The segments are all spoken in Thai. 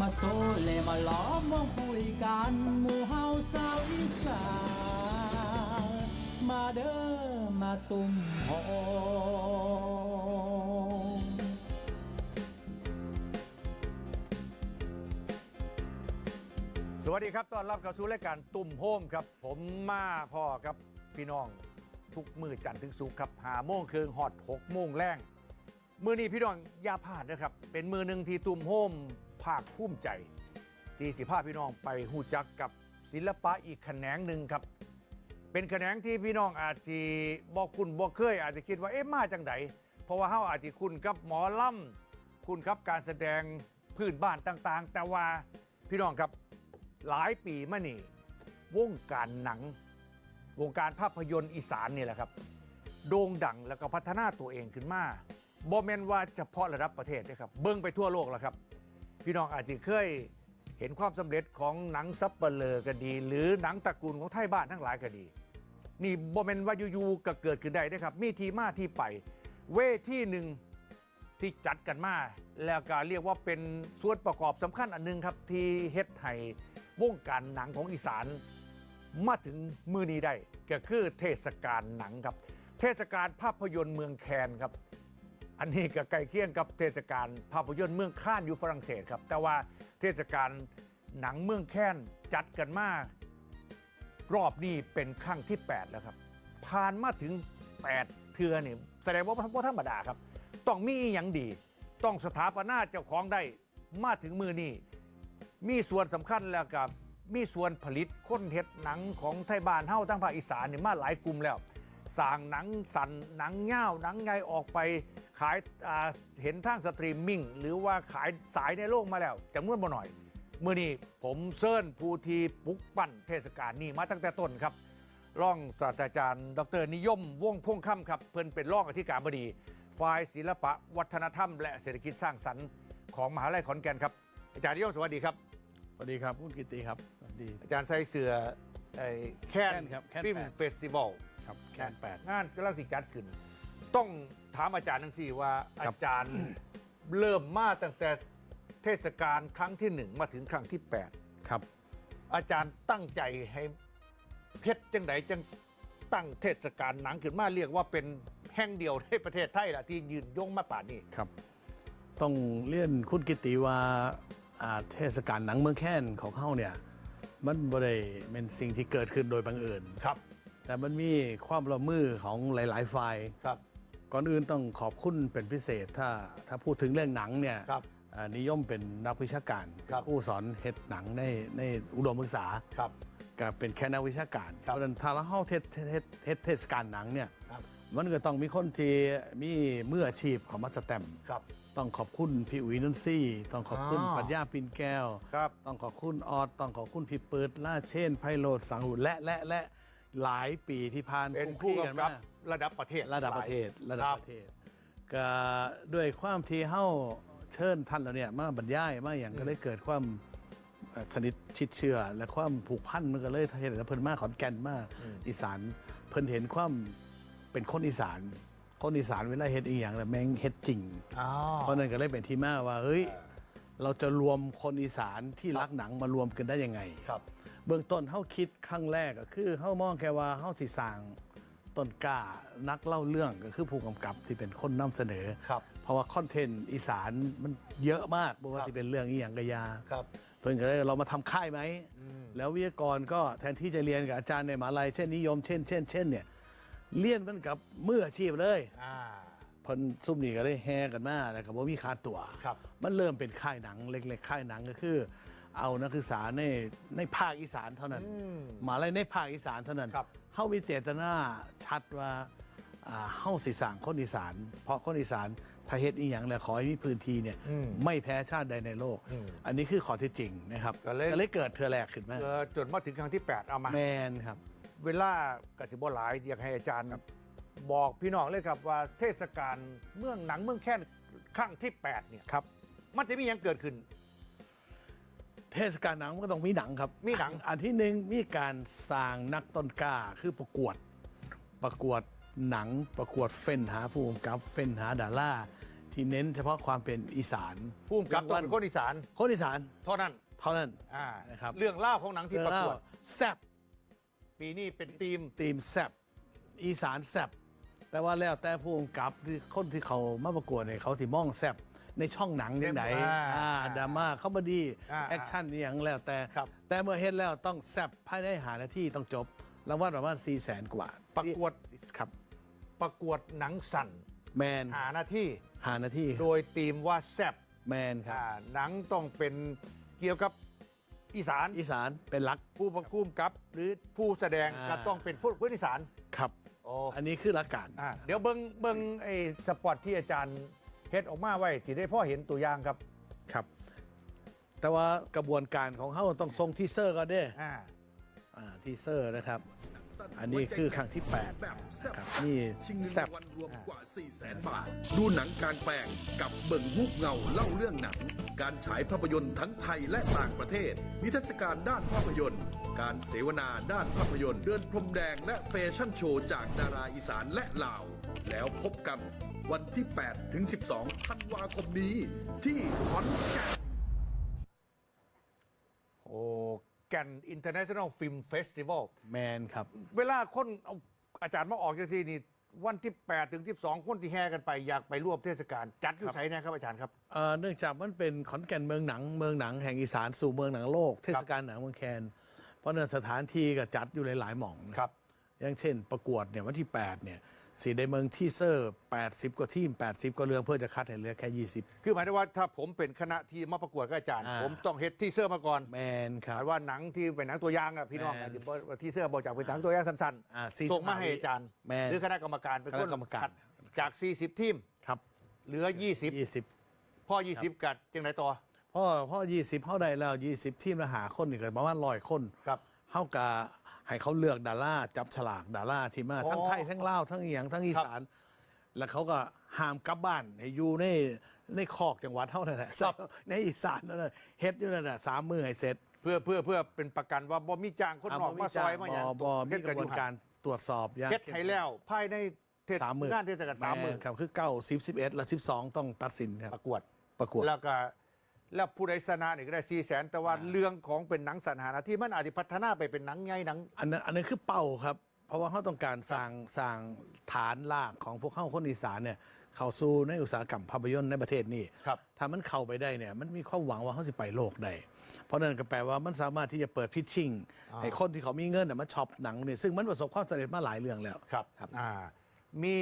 มาโซเลมาล้อมวงคุยกันหมู่เฮาสาวอีสานมาเด้อมาตุ่มโฮมสวัสดีครับต้อนรับเข้าสู่รายการตุ่มโฮมครับ ผมมาพ่อครับพี่น้อง ทุกมือจันทร์ถึงสุกร์ครับหาโมงเคืนฮอดหกโมงแรง มือนี้พี่น้องอย่าพลาดนะครับ เป็นมือหนึ่งที่ตุ่มโฮมภาคภูมิใจ ที่สิพาพี่น้องไปหูจักกับศิลปะอีกแขนงหนึ่งครับ เป็นแขนงที่พี่น้องอาจจะบอกคุณบอกเคย อาจจะคิดว่าเอ๊ะมาจังไดเพราะว่าเฮาอาจจะคุ้นกับหมอลำคุ้นกับการแสดงพื้นบ้านต่างๆ แต่ว่าพี่น้องครับหลายปีมานี่วงการหนัง วงการภาพยนตร์อีสานนี่แหละครับ โด่งดังแล้วก็พัฒนาตัวเองขึ้นมา บอแมนว่าเฉพาะระดับประเทศนะครับ เบิ้งไปทั่วโลกแล้วครับ พี่น้องอาจจะเคยเห็นความสำเร็จของหนังซับเปลอก็ดี หรือหนังตระกูลของไทยบ้านทั้งหลายก็ดี นี่บอแมนว่าอยู่ๆก็เกิดขึ้นได้นะครับ มีทีมาที่ไป เวทีหนึ่งที่จัดกันมา แล้วก็เรียกว่าเป็นส่วนประกอบสำคัญอันหนึงครับ ที่เฮ็ดให้วงการหนังของอีสาน มาถึงมือนี้ได้ก็คือเทศกาลหนังครับ เทศกาลภาพยนตร์เมืองแคนครับ อันนี้ก็ใกล้เคียงกับเทศกาลภาพยนตร์เมืองค่านอยู่ฝรั่งเศสครับ แต่ว่าเทศกาลหนังเมืองแค้นจัดกันมารอบนี้เป็นครั้งที่ 8 แล้วครับ ผ่านมาถึง 8 เทือนี่แสดงว่าบ่ธรรมดาครับ ต้องมีอย่างดี ต้องสถาปนาเจ้าของได้มาถึงมือนี้มีส่วนสำคัญแล้วกับมีส่วนผลิตค้นเฮ็ดหนังของไทยบ้านเฮ้าทั้งภาคอีสานนี่มาหลายกลุ่มแล้ว สร้างหนังสันหนังเง่าวหนังไงออกไปขายอ่าเห็นทางสตรีมมิ่ง หรือว่าขายสายในโลกมาแล้วจำนวนบ่หน่อย มื่อนี้ผมเซิร์นภูทีปลุกปั้นเทศกาลนี้มาตั้งแต่ต้นครับรองศาสตราจารย์ ดรนิยมว่องพ่วงค่ำครับ เพิ่นเป็นรองอธิการบดีฝ่ายศิลปะ วัฒนธรรม และเศรษฐกิจสร้างสรรค์ของมหาลัยขอนแก่นครับ อาจารย์นิยมสวัสดีครับสวัสดีครับคุณกิติครับสวัสดีอาจารย์ใส่เสือไอ้แคนแคนครับแคนฟิล์มแปดเฟสติวัล ครับแคนแปดงานกำลังสิจัดขึ้น ต้องถามอาจารย์ทั้งสี่ว่าครัอาบจารย์เริ่มมาตั้งแต่เทศกาลครั้งที่หนึ่งมาถึงครั้งที่แปดครับ อาจารย์ตั้งใจให้เพชรจังไดจังตั้งเทศกาลหนังขึ้นมาเรียกว่าเป็นแห่งเดียวในประเทศไทยละที่ยืนยงมาป่านนี้ครับ ต้องเลี่ยนคุณกิติว่าอ่าเทศกาลหนังเมืองแค้นของเขาเนี่ยมันบ่ได้เป็นสิ่งที่เกิดขึ้นโดยบังเอิญครับ แต่มันมีความร่วมมือของหลาย ๆ ฝ่าย ครับ ก่อนอื่นต้องขอบคุณเป็นพิเศษถ้าถ้าพูดถึงเรื่องหนังเนี่ยครับอ่านิยมเป็นนักวิชาการครับเป็นผู้สอนเฮ็ดหนังในในอุดมศึกษาครับ ก็เป็นแค่นักวิชาการครับเพราะฉะนั้นถ้าเราเข้าเทศเทศเทศเทศเทศกาลหนังเนี่ยครับ มันก็ต้องมีคนที่มีมืออาชีพของมัสแตมป์ครับ ต้องขอบคุณพี่อุ๋ยนุ่นซี่ ต้องขอบคุณอ๋อ ปัญญาปินแก้ว ครับ ต้องขอบคุณออด ต้องขอบคุณพี่เปิดล่าเช่น ไพโรดสังหุและและและ หลายปีที่ผ่านเป็นคลุผู้คลีกันกำกับมาระดับประเทศระดับประเทศระดับคประเทศก็ด้วยความที่เฮ้าเชิญท่านแล้วเนี่ยมาบรรยายมาอย่างก็เลยเกิดความเอ่อสนิทชิดเชื่อ และความผูกพันมันก็เลยเห็นแล้วเพิ่นมาขอนแก่นมาอีสานเพิ่นเห็นความเป็นคนอีสานคนอีสานเวลาเฮ็ดอีหยังแล้วแม่งเฮ็ดจริงอ๋อเพราะนั้นก็เลยเป็นที่มาว่าเฮ้ย เราจะรวมคนอีสานที่รักหนังมารวมกันได้ยังไง ครับ เบื้องต้นเขาคิดครั้งแรกก็คือเขามองแค่ว่าเขาสิสร้างต้นกล้านักเล่าเรื่องก็คือผู้กำกับที่เป็นคนนำเสนอ ครับเพราะว่าคอนเทนต์อีสานมันเยอะมากเพราะว่าครับสิเป็นเรื่องอีหยังกะยา ครับ เพิ่นก็เลยเรามาทำค่ายไหมอืมแล้ววิทยากรก็แทนที่จะเรียนกับอาจารย์ในมหาลัยเช่นนิยมเช่นเช่นเช่นเนี่ยเรียนมันกับมืออาชีพเลย อ่า เพิ่นซุ่มนี่ก็ได้แห่กันมาแล้วก็บ่มีค่าตัว ครับ มันเริ่มเป็นค่ายหนังเล็กๆ ค่ายหนังก็คือ เอานักศึกษาในในภาคอีสานเท่านั้น อืมหมาลัยในภาคอีสานเท่านั้นครับ เฮามีเจตนาชัดว่าอ่าเฮาสิสร้างคนอีสาน เพราะคนอีสานถ้าเฮ็ดอีหยังแล้วขอให้มีพื้นที่เนี่ยอืมไม่แพ้ชาติใดในโลก อืมอันนี้คือข้อเท็จจริงนะครับก็เลยเลยเกิดเทือแรกขึ้นมาเออจนมาถึงครั้งที่ 8 เอามา แมนครับ เวลากสิบหลายอยากให้อาจารย์ บอกพี่น้องเลยครับว่าเทศกาลเมืองหนังเมืองแค่นครั้งที่8เนี่ยครับ มันจะมีหยังเกิดขึ้น เทศกาลหนังมันก็ต้องมีหนังครับมีหนัง อันที่หนึ่งมีการสร้างนักต้นกล้าคือประกวด ประกวดหนังประกวดเฟ้นหาผู้กำกับเฟ้นหาดาราที่เน้นเฉพาะความเป็นอีสานพุ่มกับต้องเป็นคนอีสานคนอีสานเท่านั้นเท่านั้นอ่านะครับเรื่องเล่าวของหนังที่ประกวดแซ่บปีนี้เป็นทีมทีมแซบอีสานแซบ แต่ว่าแล้วแต่ผู้กำกับหรือคนที่เขามาประกวดเนี่ยเขาสิมองแซบในช่องหนังยังไงอ่าอ่าดราม่าคอมเมดี้อ่าแอคชั่นนี่อย่างแล้วแต่ ครับ แต่เมื่อเห็นแล้วต้องแซบภายในหานาทีต้องจบรางวัลประมาณ4 0 0แสนกว่าประกวดครับ ประกวดหนังสั่นแมนหาหน้าที่หานาทีโดยทีมว่าแซบแมนครับ อ่าหนังต้องเป็นเกี่ยวกับอีสานอีสานเป็นหลัก ผู้ประกุมกับ หรือผู้แสดงอ่า ก็ต้องเป็นผู้ผู้อีสาน ครับ โอ้อันนี้คือหลักการอ่าเดี๋ยวเบิ้งเบิ้งไอ้สปอตที่อาจารย์เฮ็ดออกมาไว้สิได้พ่อเห็นตัวอย่างครับครับ แต่ว่ากระบวนการของเขาต้องทรงทีเซอร์ก่อนเด้อ่า อ่าทีเซอร์นะครับ อันนี้คือครั้งที่แปดแบบแซ่บครับซัดนี่ชิงเงินแซ่บรางวัลรวมกว่า4 0 0แสนบาท ดูหนังกลางแปลงกับเบิ่งฮูกเงาเล่าเรื่องหนัง การฉายภาพยนตร์ทั้งไทยและต่างประเทศ นิทรรศการด้านภาพยนตร์ การเสวนาด้านภาพยนตร์เดินพรมแดงและแฟชั่นโชว์จากดาราอีสานและลาว แล้วพบกันวันที่ 8 ถึง 12 ธันวาคมนี้ ที่ขอนแก่น โอ้ แก่น International Film Festival แมนครับ เวลาคนเอาอาจารย์มาออกจากที่นี่วันที่ 8 ถึง 12 คนที่แห่กันไปอยากไปร่วมเทศกาลจัดอยู่ไสนะครับอาจารย์ครับ เอ่อเนื่องจากมันเป็นขอนแก่นเมืองหนังเมืองหนังแห่งอีสานสู่เมืองหนังโลกเทศกาลหนังเมืองแคน เพราะเนื่องสถานที่ก็จัดอยู่หลายๆหม่องนะครับอย่างเช่นประกวดเนี่ยวันที่ 8 เนี่ย สีได้เมืองที่เซอร์ 80 กว่าทีม 80 กว่าเรื่องเพื่อจะคัดให้เหลือแค่ 20 คือหมายถึงว่าถ้าผมเป็นคณะที่มาประกวดกับอาจารย์ อ่า ผมต้องเฮ็ดที่เสื้อมาก่อนแมนคหรับมายว่าหนังที่เป็นหนังตัวอย่างอะพี่น้องแมนอาจจะบอกว่าที่เสื้อบอกจากเป็นหนังตัวอย่างสั้นอ่าๆ ส่งมาให้อาจารย์ แมน หรือคณะกรรมการเป็นคนคณะกรรมการ คัดจาก 40 ทีมครับ เหลือ 20 20 พ่อ 20 กัดจังไรต่อ พ่อพ่อ20เข้าได้แล้ว 20 ทีมละหาคนอีกประมาณร้อยคน ครับ เท่ากับให้เขาเลือกดาราจับฉลากดาราที่มาอ๋อทั้งไทยทั้งลาวทั้งอีหยังทั้งอีสาน แล้วเขาก็ห้ามกลับบ้านให้อยู่ในในคอกจังหวัดเท่านั้นแหละในอีสานนั่นแหละเฮ็ดอยู่นั่นแหละสามมือให้เสร็จเพื่อเพื่อเพื่อเป็นประกันว่าบ่มีจ้างคนนอกมาซอยมาอย่างบอบมีกระบวนการตรวจสอบอย่างเฮ็ดให้แล้วภายในเทศสามมืองานเทศกาลสามมือแครับคือเก้าสิบสิบเอ็ดและสิบสองต้องตัดสินครับประกวดประกวด แล้วก็ แล้วผู้ใดชนะนี่ก็ได้4แสนแต่ว่าเรื่องของเป็นหนังสันหานะที่มันอาจจะพัฒนาไปเป็นหนังใหญ่หนัง อันนั้นอันนั้นคือเป้าครับ เพราะว่าเขาต้องการสร้างสร้างฐานรากของพวกเข้าคนอีสานเนี่ยเข้าสู่ในอุตสาหกรรมภาพยนตร์ในประเทศนี้ครับ ถ้ามันเข้าไปได้เนี่ยมันมีความหวังว่าเขาจะไปโลกได้เพราะนั่นก็แปลว่ามันสามารถที่จะเปิดพิชชิ่งให้คนที่เขามีเงินน่ะมาช็อปหนังเนี่ยซึ่งมันประสบความสำเร็จมาหลายเรื่องแล้วครับ ครับอ่ามี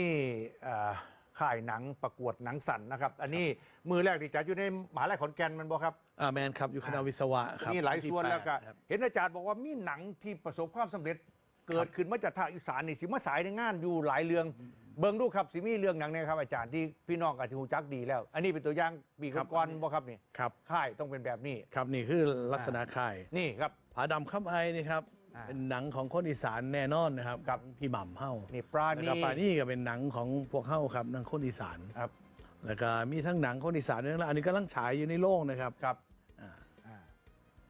เอ่อ ค่ายหนังประกวดหนังสั่นนะครับ อันนี้มือแรกที่จัดอยู่ในมหาลัยขอนแก่นแมันบอกครับ อ่าแมนครับอยู่คณะวิศวะครับมีหลายส่วนแล้วก็ครับ เห็นอาจารย์บอกว่ามีหนังที่ประสบความสำเร็จ เกิดขึ้นมาจากภาคอีสานนี่สิมาสายในงานอยู่หลายเรื่องเบิ่งดูครับสิมีเรื่องหนังเนยครับอาจารย์ที่พี่น้องอาจจะหูจักดีแล้ว อันนี้เป็นตัวอย่างปีก่อนๆบ่ครับนี่ครับ ค่ายต้องเป็นแบบนี้ ครับนี่คือลักษณะค่าย นี่ครับผาดำข้ามไอนี่ครับอ่า เป็นหนังของคนอีสานแน่นอนนะครับครับพี่หม่ำเฮ้านี่ปราแล้วณีก็ปานี่ก็เป็นหนังของพวกเฮ้าครับหนังคนอีสานครับแล้วก็มีทั้งหนังคนอีสานเรื่องละอันนี้ก็ลังฉายอยู่ในโรงนะครับครับอ่าอ่า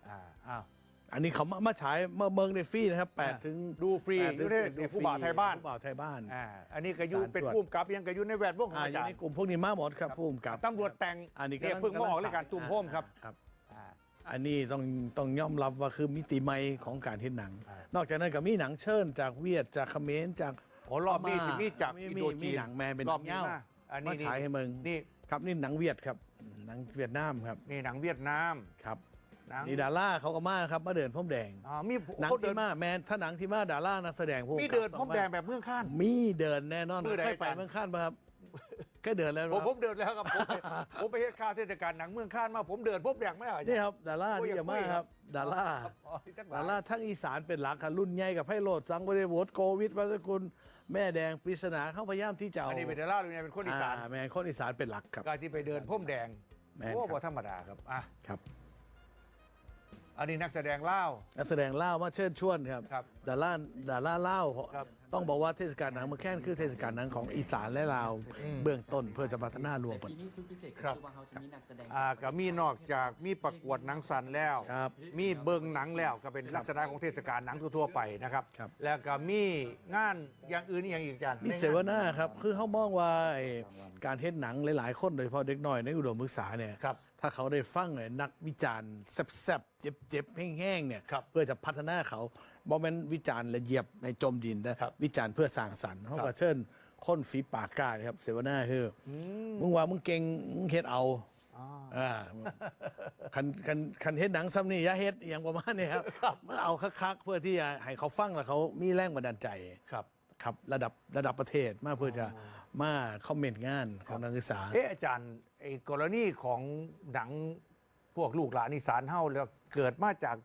อ่าอ้าวอันนี้เขามามาฉายเมื่อเมืองในฟรีนะครับแปดถึงดูฟรีแปดอยู่ในถึงในผู้บ่าวไทยบ้านผู้บ่าวไทยบ้านอ่าอันนี้ก็อยู่สารเป็นตรวจผู้กำกับยังก็อยู่ในแวดวงของอ่าอาอยู่จารในย์กลุ่มพวกนี้มาหมดครับผู้กำกับตำรวจแต่งอันนี้ก็เนี่ยเพิ่งมาออกรายการตุ่มโฮมครับครับ อ่าอันนี้ต้องต้องยอมรับว่าคือมิติใหม่ของการเห็นหนังอ่านนอกจากนั้นก็มีหนังเชิญจากเวียดจากเขมรจากโอ้รอบนี้ที่มีจากมีอินมีโดมีจีนหนังแมนเป็นรอบหนังนี้เงามาอันนี้มาฉายให้มึงนี่ครับนี่หนังเวียดครับหนังเวียดนามครับนี่หนังเวียดนามครับหนังนี่ดาราเขาก็มาครับมาเดินพรมแดงอ่ามีหนังเขาเดิที่นมาแมนถ้าหนังที่มาดารานักแสดงพวกมีเดินพรมแดงแบบเมืองข้านมีเดินแน่นอนมือใดเคยไปอาจารย์เมืองข้านปะครับ เคยเดินแล้วผมคผรับมเดินแล้วครับผมไปผมไปเฮ็ดข่าวเทศกาลหนังเมืองข้านมาผมเดินพบแดงไม่เอานี่ครับดาราโอ้ยที่อย่าจะมาคุยคครัรับบดาราอ๋อที่ตั้งหลดายราทั้งอีสานเป็นหลักครับรุ่นใหญ่กับไพโรดสังบริวโกวิทวัชกุลแม่แดงปริศนาเข้าพยายามที่จะเอาอันนี้เป็นดาราหรือไงเป็นคนอีสานอ่าแมนคนอีสานเป็นหลักครับ การที่ไปเดินพรมแดงแม่นโอ้ครับบ่ธรรมดาครับอะครับ อันนี้นักแสดงเล่าว นักแสดงเล่าวมาเชิญชวนครับ ครับดาราดาราเล่าวครับ ต้องบอกว่าเทศกาลหนังเมืองแคนคือเทศกาลหนังของอีสานและลาวเบื้องต้นเพื่อจะพัฒนารวมกันปีนี้สุดพิเศษครับอว่าเขาจะมีนักแสดงอ่าก็มีนอกจากมีประกวดหนังสันแล้ว ครับมีเบิงหนังแล้วก็เป็นลักษณะของเทศกาลหนังทั่วๆไปนะครับ ครับ แล้วก็มีงานอย่างอื่นอีกอย่างอีกจานมีเสวนาครับคือเขามองว่าไอ้การเฮ็ดหนังหลาย ๆ คนโดยเฉพาะเด็กน้อยในอุดมศึกษาเนี่ย ครับ ถ้าเขาได้ฟังเนี่ยนักวิจารณ์แซ่บๆเจ็บๆแห้งๆเนี่ยครับ เพื่อจะพัฒนาเขา บอแมนวิจารณ์และเหยียบในจมดินนะครับ วิจารณ์เพื่อสร้างสรรค์เขาครัก็บเชิญคนฝีปากกล้านะครับ เสวนาคืออมึงว่ามึงเก่งมึงเฮ็ดเอาอ่าคันคันคันเฮ็ดหนังซ้ำนี่อย่าเฮ็ดอหย่างประมาณนี้ครับมันเอาคักๆเพื่อที่จะให้เขาฟังแล้วเขามีแรงบันดาลใจ ครับ ครับระดับระดับประเทศมาเพื่อจะมาคอมเมนต์งานของนักศึกษา เอ๊ะอาจารย์ไอ้กรณีของหนังพวกลูกหลานอีสานเฮาแล้วเกิดมาจาก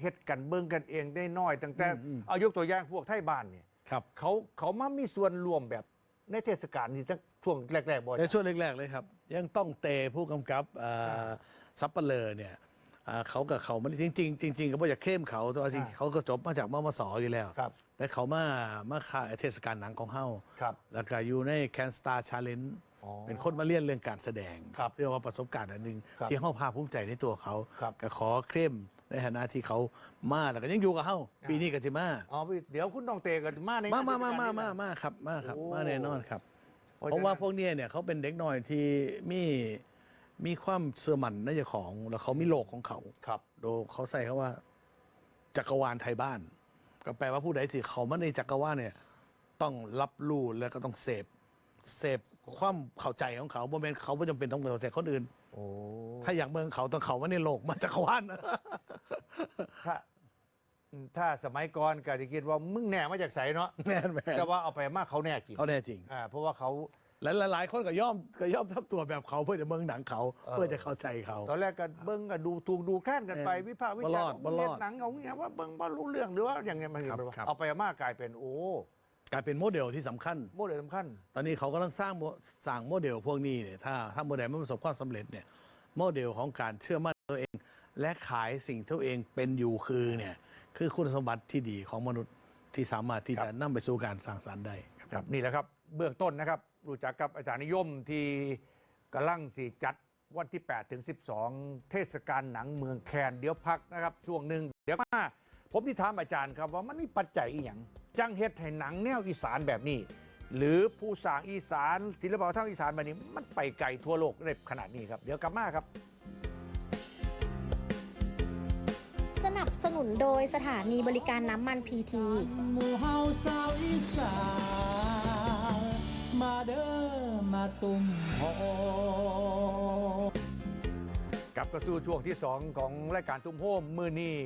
เฮ็ดกันเบิ่งกันเองได้น้อยตั้งแต่เอายกตัวอย่างพวกไทยบ้านเนี่ยครับเขาเขามามีส่วนร่วมแบบในเทศกาลนี้ตั้งช่วงแรกๆบ่ในช่วงแรก ๆ เลยครับ ยังต้องเตผู้กำกับอ่าซับเปเลอร์เนี่ยอ่าเขากับเขามันจริงๆจริงๆก็บ่อยากเข้มเขาแต่ว่าจริงอ่าเขาก็จบมาจากมมสอยู่แล้วครับแต่เขามามาค่ายเทศกาลหนังของเฮาครับแล้วก็อยู่ในแคนสตาร์ชาเลนจ์อ๋อเป็นคนมาเรียนเรื่องการแสดงครับเพื่อว่าประสบการณ์อันหนึ่งครับที่เฮาภาคภูมิใจในตัวเขาครับก็ขอเคลม ในฐานะที่เขามาแล้วก็ยังอยู่กับเฮาปีนี้ก็สิมาอ๋อเดี๋ยวคุณต้องเตะกันมาในมามามาเทศกมาลนี้มานะมาครับมาครับโอ้มาแน่นอนครับเพราะเพราะว่าฉะนั้นพวกเนี้ยเนี่ยเขาเป็นเด็กน้อยที่มีมีความเสื่อมันในเจ้าของแล้วเขามีโลกของเขาครับโดยเขาใส่คาว่า จักรวาลไทยบ้าน ก็แปลว่าผู้ใดสิเขามาในจักรวาลเนี่ย ต้องรับรู้แล้วก็ต้องเสพเสพความเข้าใจของเขาบ่แม่นเขาไม่จำเป็นต้องเข้าใจคนอื่น โอ้ถ้าอยากเมืองเขาต้องเขามาในโลกมาจักรวาลนะถ้าถ้าสมัยก่อนก็จะคิดว่ามึงแน่มาจากไสเนาะแม่นแม่นแต่ว่าเอาไปมากเขาแน่จริงเขาแน่จริงอ่าเพราะว่าเขาและหลายๆคนก็ย่อมก็ย่อมทำตัวแบบเขาเพื่อจะเมืองหนังเขาเออเพื่อจะเข้าใจเขาตอนแรกก็เบิ้งก็ดูถูกดูแคลนกันไปเออวิพากษ์วิบ่รจาอรดณ์บ่รอดเล่นหนังเขาเนี่ยว่าเบิ้งบ่รู้เรื่องหรือว่าอย่างเงี้ยมันครับเป็นว่าครับเอาไปมากกลายเป็นโอ้ กลายเป็นโมเดลที่สำคัญ โมเดลสำคัญ ตอนนี้เขากำลังสร้างโมสร้างโมเดลพวกนี้เนี่ยถ้าถ้าโมเดลไม่ประสบความสำเร็จเนี่ยโมเดลของการเชื่อมั่นตัวเอง และขายสิ่งที่ตัวเองเป็นอยู่คือเนี่ยคือคุณสมบัติที่ดีของมนุษย์ที่สามารถที่ครับจะนำไปสู่การสร้างสรรค์ได้ครับ ครับนี่แหละครับเบื้องต้นนะครับรู้จักกับอาจารย์นิยมที่กำลังสีจัดวันที่ 8 ถึง 12 เทศกาลหนังเมืองแคนเดี๋ยวพักนะครับช่วงหนึ่งเดี๋ยวมาผมที่ถามอาจารย์ครับว่ามันมีปัจจัยอีหยัง จังเฮ็ดให้หนังแนวอีสานแบบนี้ หรือผู้สร้างอีสานศิลปะวัฒนธรรมอีสานแบบนี้มันไปไกลทั่วโลกได้ขนาดนี้ครับ เดี๋ยวกลับมาครับ สนับสนุนโดยสถานีบริการน้ำมันพีทีหมู่เฮาสาวอีสานมาเด้อมาตุ่มโฮกลับก็สู่ช่วงที่ 2 ของรายการตุ้มโฮมมือนี้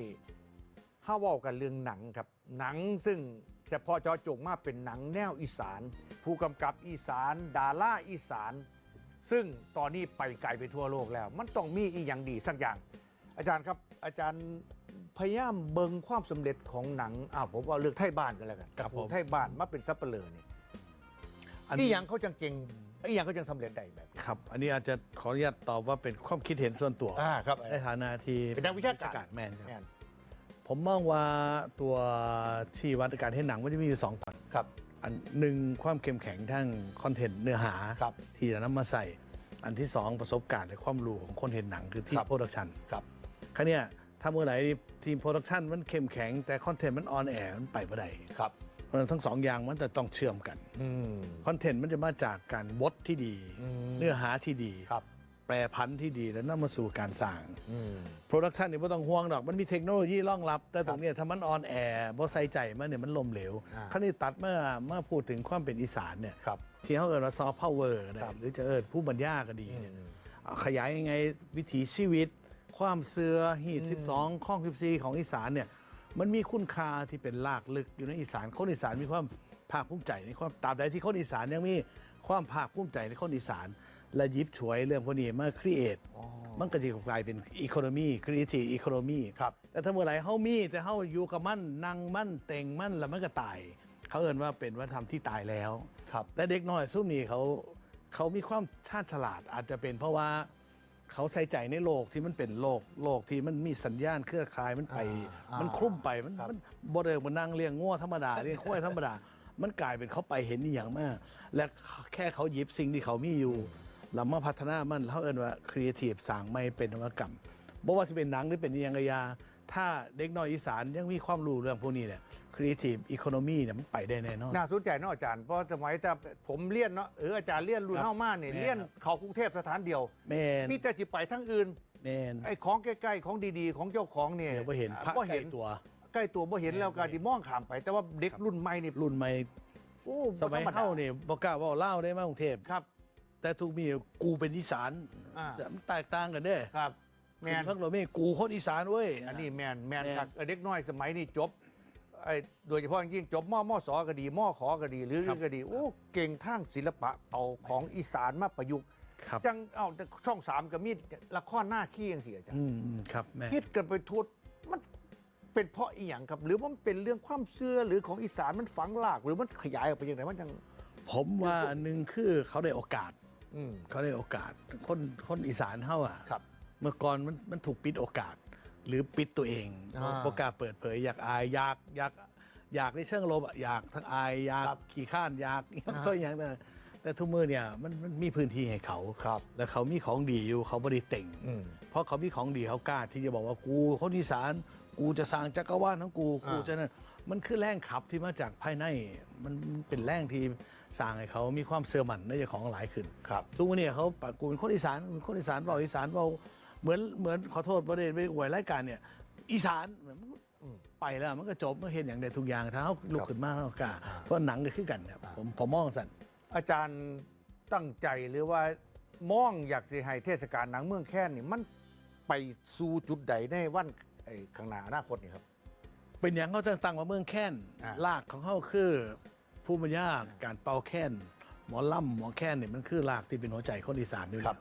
ห้าเว่ากันเรื่องหนังครับ หนังซึ่งเฉพาะเจอจงมาเป็นหนังแนวอีสาน ผู้กำกับอีสาน ดาราอีสาน ซึ่งตอนนี้ไปไกลไปทั่วโลกแล้ว มันต้องมีอีกอย่างดีสักอย่าง อาจารย์ครับอาจารย์พยายามเบิงความสำเร็จของหนังอ้าวผมว่าเลือกไทยบ้านกันแล้วกันครับผมไทยบ้านมาเป็นซัปเปอร์เลอร์นี่อันอีนี้หยังเขาจังเก่งอีหยังเขาจังสำเร็จได้แบบนี้ครับ อันนี้อาจจะขออนุญาตตอบว่าเป็นความคิดเห็นส่วนตัวอ่าครับในฐานะที่เป็นนักวิชาการแมนครับแม่น ผมมองว่าตัวที่วัดการให้หนังมันจะมีอยู่สองตอนครับ อันหนึ่งความเข้มแข็งทั้งคอนเทนต์เนื้อหาครับที่จะนำมาใส่ อันที่สองประสบการณ์และความรู้ของคนเห็นหนังคือที่ครับโปรดักชันครับครั้เนี้ยถ้าเมื่อไหร่ทีมโปรดักชันมันเข้มแข็ง แต่คอนเทนต์มันออนแอร์มันไปบ่ได้ครับเพราะฉะนั้นทั้งสองอย่างมันจะต้องเชื่อมกันอืมคอนเทนต์มันจะมาจากการบทที่ดีอืมเนื้อหาที่ดีครับ แปรพันธุ์ที่ดีแล้วนำมาสู่การสร้างอืมโปรดักชันนี่ไม่ต้องห่วงดอก มันมีเทคโนโลยีรองรับ แต่ตรงเนี้ยถ้ามันออนแอร์บ่ใส่ใจมันเนี่ยมันล่มเหลวอ่าคราวนี้ตัดเมื่อเมื่อพูดถึงความเป็นอีสานเนี่ยครับที่เขาเอิญว่าซอฟต์พาวเวอร์ก็ได้ครับหรือจะเอิญผู้บรรยายก็ดีเนี่ยอืมเอาขยายยังไงวิถีชีวิต ความเสือหีด12ข้อง14ของอีสานเนี่ยมันมีคุณค่าที่เป็นลากลึกอยู่ในอีสานคนอีสานมีความภาคภูมิใจในความตราบใดที่คนอีสานยังมีความภาคภูมิใจในคนอีสาน และหยิบฉวยเรื่องพวกนี้มาครีเอทมันก็จะกลายเป็นอีโคโนมีครีเอทีฟอีโคโนมีครับแต่ถ้าเมื่อไหร่เฮามีแต่เฮาอยู่กับมันนั่งมันเต่งมันแล้วมันก็ตาย เขาเอินว่าเป็นวัฒนธรรมที่ตายแล้วครับแต่เด็กน้อยซุ่มนี้เขาเขามีความชาญฉลาดอาจจะเป็นเพราะว่าเขาใส่ใจในโลกที่มันเป็นโลกโลกที่มันมีสัญญาณเครือข่ายมันไปอ่ามัมันคลุ้มไปมันครับมันบ่เดิมมันนั่งเลี้ยงงัวธรรมดาเลี้ยงควายธรรมดา มันกลายเป็นเขาไปเห็นนี่อย่างมาก และแค่เขาหยิบสิ่งที่เขามีอยู่ แล้วมาพัฒนามันเขาเอิ้นว่าครีเอทีฟสร้างไม่เป็นนวัตกรรมบ่ว่าจะเป็นหนังหรือเป็นอหยังกะยา ถ้าเด็กน้อยอีสานยังมีความรู้เรื่องพวกนี้เนี่ยครีเอทีฟอีโคโนมีเนี่ยมันไปได้แน่นอน น่าสนใจเนาะอาจารย์ เพราะสมัยแต่ผมเรียนเนาะเอออาจารย์เรียนรุ่นครับเฮามากเนี่ยแม่น เรียนเขากรุงเทพสถานเดียวแมนมีแต่จิไปทั้งอื่นแมนไอ้ของใกล้ๆของดีๆ ของเจ้าของเนี่ยเดี๋ยวบ่เห็นพระบ่ใกเห็ล้นตัว ใกล้ตัวบ่เห็นแม่นแล้วก็บ่เห็นที่มองข้ามไป แต่ว่าเด็กรุ่นใหม่นี่รุ่นใหม่โอ้สมัยบ่ธรรดเฮาเนี่ยบ่กล้าเว่าเล่าวได้มากรุงเทพครับ แต่ทุกมีกูเป็นอีสานอ่ามันแตกต่างกันเด้ครับ แมนเพิ่งเราไม่กูคนอีสานเว้ย อันนี้แมนแมนแม่น ครับเด็กน้อยสมัยนี้จบไอ้โดยเฉพาะอย่างยิ่งจบมอมอสอก็ดีมอขอก็ดี หรือครับก็ดี โอ้ เก่งทางศิลปะเอาของอีสานมาประยุกต์ครับ จังเอาแต่ช่องสามก็มีละครหน้าขี้ยังเสียจังอืมอืมครับแม่คิดกันไปทั่วมันเป็นเพราะอีหยังครับ หรือว่ามันเป็นเรื่องความเชื่อหรือของอีสานมันฝังหลาก หรือมันขยายออกไปยังไงมันจัง ผมว่าอันหนึงคือเขาได้โอกาส อืมเขาได้โอกาส คนคนอีสานเฮาอะครับ เมื่อก่อนมันมันถูกปิดโอกาส หรือปิดตัวเองอ่าโอกาสเปิดเผยอยากอายอยากอยากอยากในเชิงลบอะอยากทั้งอายอยากครับขี้ข้านอยากอ่า ตัวอย่างแต่แต่ทุกมือเนี่ยมันมันมีพื้นที่ให้เขา ครับ แล้วเขามีของดีอยู่เขาบริเต่ง อืม เพราะเขามีของดีเขากล้าที่จะบอกว่ากูคนอีสานกูจะสร้างจักรวาลของกูอ่ากูกูจะนั่นมันคือแรงขับที่มาจากภายในมันมันเป็นแรงที่ สร้างให้เขามีความเสื่อมันในเจ้าของหลายขึ้นครับทุกวันนี้เขาปากกูเป็นคนอีสานกูเป็นคนอีสานเราอีสานเราเหมือนเหมือนขอโทษประเด็นไปอวยรายการเนี่ย อีสานเหมือนมันอืมไปแล้วมันก็จบมันเห็นอย่างใดทุกอย่างถ้าเขาลุกครับขึ้นมาเขากล้าเพราะหนังก็คือกันเนี่ยผมผมมองสั่นอาจารย์ตั้งใจหรือว่ามองอยากสิให้เทศกาลหนังเมืองแค่นนี่มันไปสู่จุดใดในวันไอ้ข้างหน้าอนาคตนี่ครับ เป็นอย่างเขาจะตั้งว่าเมืองแค้นอ่าลากของเขาคือ ภูมิปัญญาการเป่าแค้นหมอล่ำหมอแค้นเนี่ยมันคือลากที่เป็นหัวใจคนอีสานด้วยครับ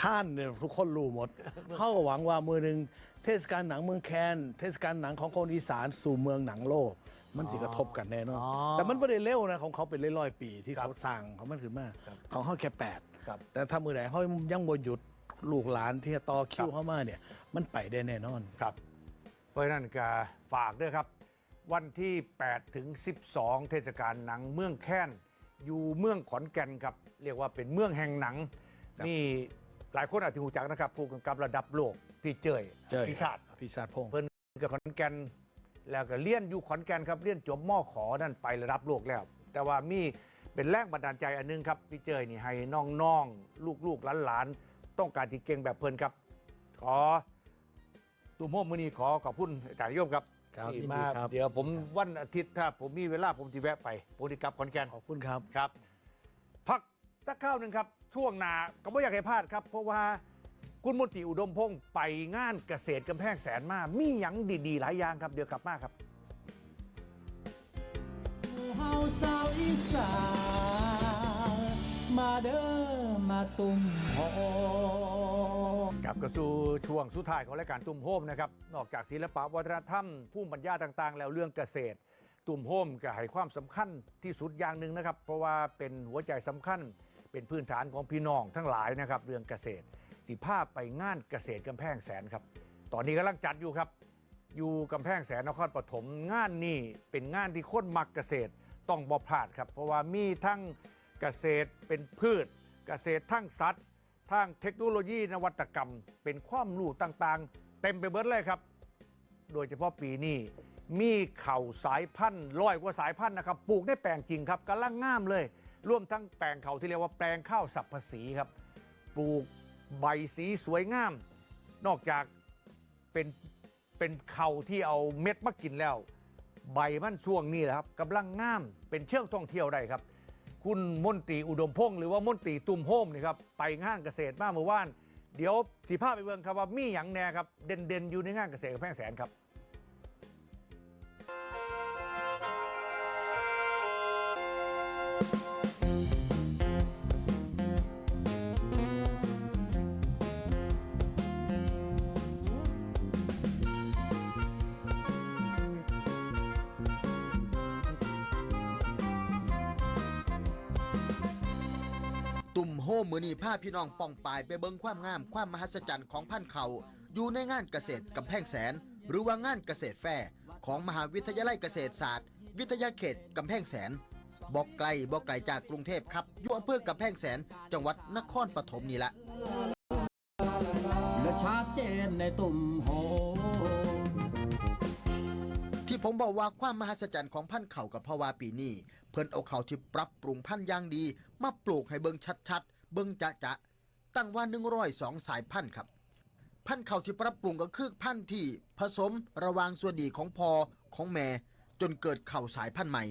ข้านเนี่ยทุกคนรู้หมดเขาก็หวังว่ามือหนึ่งเทศกาลหนังเมืองแคน เทศกาลหนังของคนอีสานสู่เมืองหนังโลก มันจะกระทบกันแน่นอน อ๋อแต่มันไม่ได้เร็วนะของเขาเป็นร้อยๆปีที่ครับเขาสร้างเขามันขึ้นมาครับของเขาแค่แปดครับ แต่ถ้ามือไหนเขายังบ่หยุดลูกหลานที่จะต่อคิวเข้ามาเนี่ย มันไปได้แน่นอน ครับ เพราะฉะนั้นก็ฝากด้วยครับ วันที่ 8 ถึง 12 เทศกาลหนังเมืองแค้น อยู่เมืองขอนแก่นครับ เรียกว่าเป็นเมืองแห่งหนังครับนี่หลายคนอาจจะรู้จักนะครับผู้กำกับระดับโลก พี่เจยเจ้ยพี่ชาติพี่ชาติพงศ์เพิ่นกับขอนแก่นแล้วก็เลี้ยนอยู่ขอนแก่นครับเลี้ยนจบมอขอนั่นไประดับโลกแล้ว แต่ว่ามีเป็นแรงบันดาลใจอันหนึงครับพี่เจยนี่ให้น้องๆลูกๆหลานๆต้องการที่เก่งแบบเพิ่นครับ ขอตุ่มโฮมมือนี้ขอขอบคุณอาจารย์นิยมครับ ครับที่ยินมาดีครับ เดี๋ยวผมวันอาทิตย์ถ้าผมมีเวลาผมจะแวะไปผมจะกลับขอนแก่นขอบคุณครับ ครับ พักสักคราวหนึ่งครับ ช่วงหนาก็ไม่อยากให้พลาดครับ เพราะว่าคุณมนตรีอุดมพงศ์ไปงานเกษตรกำแพงแสนมามีหยังดีๆ หลายอย่างครับเดี๋ยวกลับมาครับหมู่เฮาสาวอีสานมาเด้อมาตุ่มโฮม กลับกระสู่ช่วงสุดท้ายของรายการตุ่มโฮมนะครับ นอกจากศิลปะวัฒนธรรมภูมิปัญญาต่างๆ แล้วเรื่องเกษตร ตุ่มโฮมก็ให้ความสำคัญที่สุดอย่างหนึ่งนะครับ เพราะว่าเป็นหัวใจสำคัญ เป็นพื้นฐานของพี่น้องทั้งหลายนะครับ เรื่องเกษตร สิภาพไปงานเกษตรกำแพงแสนครับ ตอนนี้กำลังจัดอยู่ครับ อยู่กำแพงแสนนครปฐมงานนี้เป็นงานที่คนมักเกษตรต้องบ่พลาดครับ เพราะว่ามีทั้งเกษตรเป็นพืช เกษตรทั้งสัตว์ ทั้งเทคโนโลยีนวัตกรรม เป็นความรู้ต่างๆ เต็มไปเบิดเลยครับ โดยเฉพาะปีนี้มีเข่าสายพันธุ์ร้อยกว่าสายพันธุ์นะครับปลูกได้แปลงจริงครับกำลังงามเลย ร่วมทั้งแปลงเขาที่เรียกว่าแปลงข้าวสับภาษีครับ ปลูกใบสีสวยงาม นอกจากเป็นเป็นเข่าที่เอาเม็ดมากินแล้ว ใบมันช่วงนี้แหละครับกำลังงามเป็นเชื่องท่องเที่ยวได้ครับ คุณมนตรีอุดมพงศ์หรือว่ามนตรีตุ่มโฮมนี่ครับไปงางเกษตรมาเมื่อวาน เดี๋ยวสีภาพไปเบิ่งครับว่ามีอย่างแน่ครับเด่นๆอยู่ในงางเกษตรกำแพงแสนครับ มือนีผ้าพี่น้องป่องปายไปเบิ่งความงามความมหัศจรรย์ของพันธุ์เขา อยู่ในงานเกษตรกำแพงแสน หรือว่างานเกษตรแฟร์ของมหาวิทยาลัยเกษตรศาสตร์ วิทยาเขตกำแพงแสนบอกไกลบอกไกลจากกรุงเทพครับอยู่อำเภอกำแพงแสน จังหวัดนครปฐมนี่ละและชัดเจนในตุ่มโฮที่ผมบอกว่าความมหัศจรรย์ของพันธุ์เขากับเพาวาปีนี้ เพิ่นเอาเขาที่ปรับปรุงพันธุ์อย่างดี มาปลูกให้เบิ่งชัดๆ เบิ่งจะจะตั้งว่า102สายพันธุ์ครับ พันธุ์เขาที่ปรับปรุงก็คือพันธุ์ที่ผสมระหวางส่วนดีของพอของแม่จนเกิดเข่าสายพันธุ์ใหม่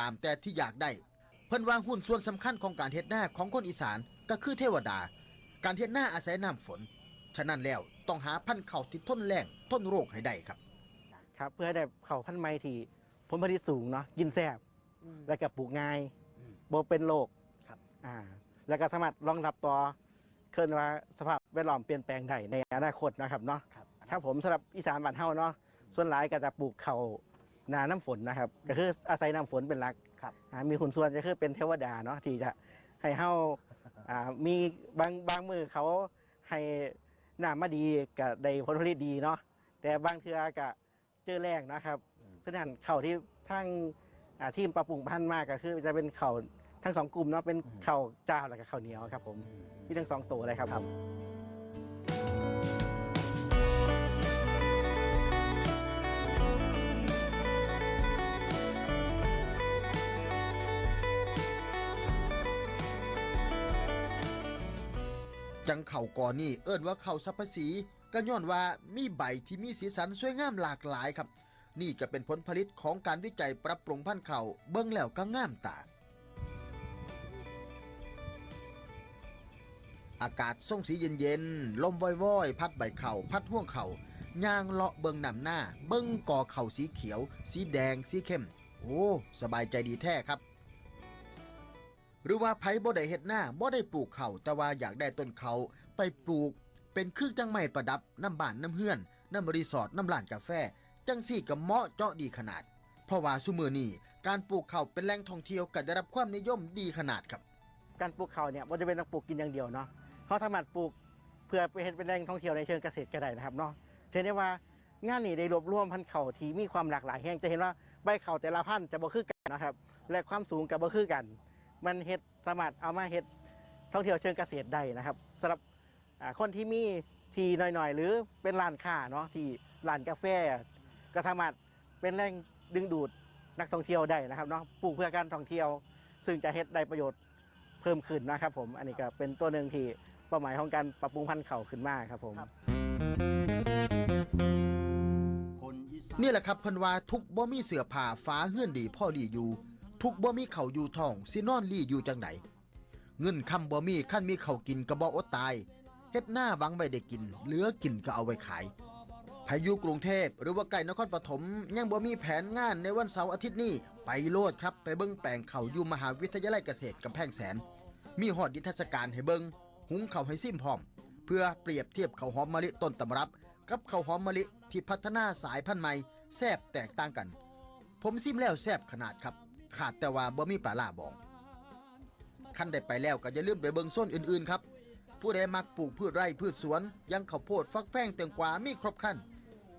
ตามแต่ที่อยากได้ เพิ่นวางหุ้นส่วนสำคัญของการเฮ็ดหน้าของคนอีสานก็คือเทวดา การเฮ็ดหน้าอาศัยน้ำฝน ฉะนั้นแล้วต้องหาพันธุ์เขาที่ทนแรงทนโรคให้ได้ครับ ครับเพื่อให้ได้เข่าวพันธุ์ไม้ที่ผลผลิตสูงเนาะกินแซ่บแล้วก็ปลูกง่ายโบเป็นโรคครับอ่า แล้วก็สามารถรองรับต่อเคลื่อนว่าสภาพแวดล้อมเปลี่ยนแปลงได้ในอนาคตนะครับเนาะครับผมสำหรับอีสานบ้านเฮาเนาะส่วนหลายก็จะปลูกเขาวหนาน้ำฝนนะครับ ก็คืออาศัยน้ำฝนเป็นหลักอ่ามีหุ่นส่วนก็คือเป็นเทวดาเนาะที่จะให้เฮาอ่ามีบางบางมือเขาให้น้ำมาดีก็ได้ผลผลิตดีเนาะแต่บางเทือก็เจอแรงนะครับฉะนั้นเข่าที่ทั้งอ่าทีมปรับปรุงพันธุ์มากก็คือจะเป็นเข่า ทั้งสองกลุ่มเนาะเป็นเข่าเจ้าแล้วก็เข่าเหนียวครับผมมีทั้งสองตัวเลยครับจังเข่าก่อนนี่เอิ้นว่าเข่าสัพพสีก็ย้อนว่ามีใบที่มีสีสันสวยงามหลากหลายครับ นี่ก็เป็นผลผลิตของการวิจัยปรับปรุงพันธุ์เข่าเบิ่งแล้วก็งามตา อากาศส่งสีเย็นๆ ลมว่อยๆ พัดใบเข่า พัดห่วงเข่าย่างเลาะเบิงนำหน้า เบิงก่อเข่าสีเขียว สีแดง สีเข้ม โอ้ สบายใจดีแท้ครับ หรือว่าไผบ่ได้เฮ็ดหน้าบ่ได้ปลูกเขาแต่ว่าอยากได้ต้นเขาไปปลูก เป็นเครื่องจังไม้ประดับน้ำบ้านน้ำเฮือนน้ำรีสอร์ทน้ำร้านกาแฟ จังสี่ก็เหมาะเจาะดีขนาด เพราะว่าซุมือนี้การปลูกเข่าเป็นแหล่งท่องเที่ยวก็ได้รับความนิยมดีขนาดครับ การปลูกเข่าเนี่ยมันจะเป็นต้องปลูกกินอย่างเดียวเนาะ เพราสามารถปลูกเพื่อไปเห็นเป็นแหล่งท่องเที่ยวในเชิงเกษตรก็ได้นะครับเนาะเช่นได้ว่างานนี้ได้รวบรวมพันธุ์เขาที่มีความหลากหลายแห่งจะเห็นว่าใบเขาแต่ละพันธุ์จะบ่คือกันนะครับ และความสูงกับบ่คือกัน มันเฮ็ดสามารถเอามาเฮ็ดท่องเที่ยวเชิงเกษตรได้นะครับสำหรับคนที่มีทีหน่อยๆ หรือเป็นร้านค้าเนาะที่ร้านกาแฟก็สามารถเป็นแหล่งดึงดูดนักท่องเที่ยวได้นะครับเนาะปลูกเพื่อการท่องเที่ยว ซึ่งจะเฮ็ดได้ประโยชน์เพิ่มขึ้นนะครับผมอันนี้ก็เป็นตัวหนึ่งที่ เป้าหมายของการปรับปรุงพันธุ์เขาขึ้นมาครับผมคนอีสานนี่แหละครับเพิ่นว่าทุกบ่มีเสื้อผ้าฟ้าเฮือนดีพ่อดีอยู่ ทุกบ่มีเขาวอยู่ท้องสินอนลี่อยู่จังไหนเงินคำบ่มีขั้นมีเขาวกินก็บ่อดตายเฮ็ดหน้าหวังไว้ได้กิน เหลือกินก็เอาไว้ขายพายุกรุงเทพหรือว่าไกลนครปฐมยังบ่มีแผนงานในวันเสาร์อาทิตย์นี้ไปโลดครับไปเบิ่งแปลงเขาวอยู่มหาวิทยาลัยเกษตรกำแพงแสน มีหอดนิทรรศการให้เบิ่ง หุงข้าวให้ซิมพร้อม เพื่อเปรียบเทียบข้าวหอมมะลิต้นตำรับ กับข้าวหอมมะลิที่พัฒนาสายพันธุ์ใหม่แซบแตกต่างกัน ผมซิมแล้วแซบขนาดครับ ขาดแต่ว่าบ่มีปลาล่าบองขั้นได้ไปแล้วก็อย่าลืมไปเบิ่งโซนอื่นๆครับ ผู้ใดมักปลูกพืชไร่พืชสวน ยังข้าวโพดฟักแฟงเตียงกวามีครบครัน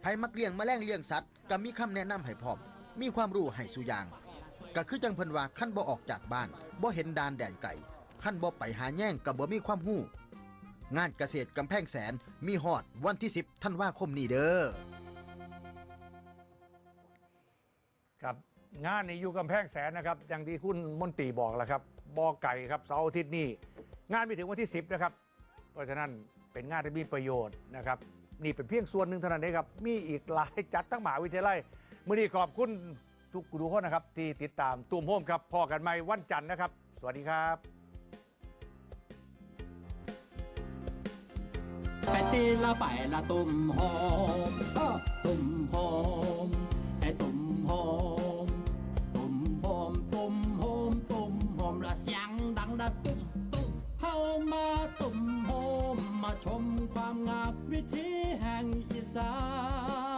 ใครมักเลี้ยงแมลงเลี้ยงสัตว์ก็มีคำแนะนำให้พร้อม มีความรู้ให้สุอย่างก็คือจังเพิ่นว่าขั้นบ่ออกจากบ้านบ่เห็นดานแดนไกล ขั้นบ่ไปหาแย่งก็บ่มีความรู้ งานเกษตรกำแพงแสนมีฮอดวันที่ 10ธันวาคมนี้เด้อครับงานนี้อยู่กำแพงแสนนะครับ อย่างที่คุณมนตรีบอกแล้วครับบอไก่ครับเสาร์อาทิตย์นี้งานมีถึงวันที่ 10 นะครับ เพราะฉะนั้นเป็นงานที่มีประโยชน์นะครับ นี่เป็นเพียงส่วนหนึ่งเท่านั้นเองครับ มีอีกหลายจัดทั้งมหาวิทยาลัยมื่อนี้ขอบคุณทุกทุกคนนะครับ ที่ติดตามตูมโฮมครับพอกันใหม่วันจันทร์นะครับ สวัสดีครับ ไปตีละไปละตุ่มหอมตุ่มหอมไอ้ตุ่มหอมตุ่มหอมตุ่มหอมตุ่มหอมละเสียงดังละตุ่มตุ่มเข้ามาตุ่มหอมมาชมความงามวิถีแห่งอีสาน